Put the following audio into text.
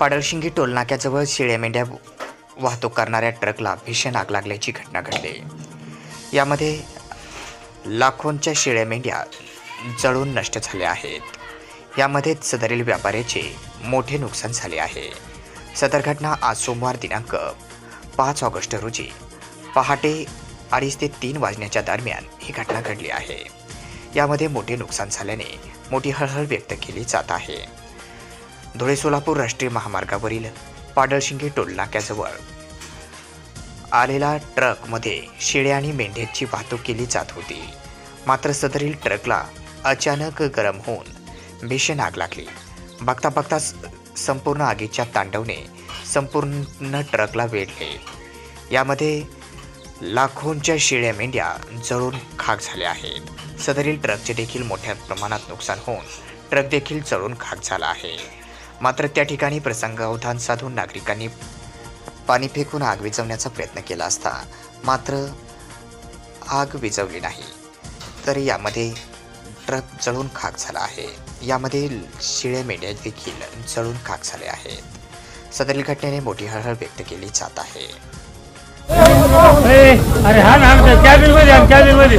पाडळशिंगी टोलनाक्याजवळ शिळ्या मेंढ्या वाहतूक करणाऱ्या ट्रकला भीषण आग लागल्याची घटना घडली. यामध्ये लाखोंच्या शिळ्या मेंढ्या जळून नष्ट झाल्या आहेत. यामध्ये सदरील व्यापाऱ्याचे मोठे नुकसान झाले आहे. सदर घटना आज सोमवार दिनांक पाच ऑगस्ट रोजी पहाटे अडीच ते तीन वाजण्याच्या दरम्यान ही घटना घडली आहे. यामध्ये मोठे नुकसान झाल्याने मोठी हळहळ व्यक्त केली जात आहे. धुळे सोलापूर राष्ट्रीय महामार्गावरील पाडळशिंगे टोल नाक्याजवळ. आलेला ट्रकमध्ये शेळ्या आणि मेंढ्यांची वाहतूक केली जात होती. मात्र सदरील ट्रकला अचानक गरम होऊन भीषण आग लागली. बघता बघता संपूर्ण आगीच्या तांडवने संपूर्ण ट्रकला वेढले. यामध्ये लाखोंच्या शेळ्या मेंढ्या जळून खाक झाल्या आहेत. सदरील ट्रकचे देखील मोठ्या प्रमाणात नुकसान होऊन ट्रक देखील जळून खाक झाला आहे. मात्र त्या ठिकाणी प्रसंगावधान साधून नागरिकांनी पाणी फेकून आग विझवण्याचा प्रयत्न केला असता मात्र आग विझवली नाही. तर यामध्ये ट्रक जळून खाक झाला आहे. यामध्ये शिळ्या मेंढ्या देखील जळून खाक झाले आहेत. सदरील घटनेने मोठी हळहळ व्यक्त केली जात आहे. अरे हा ना आमच्या कॅबिनमध्ये कॅबिनमध्ये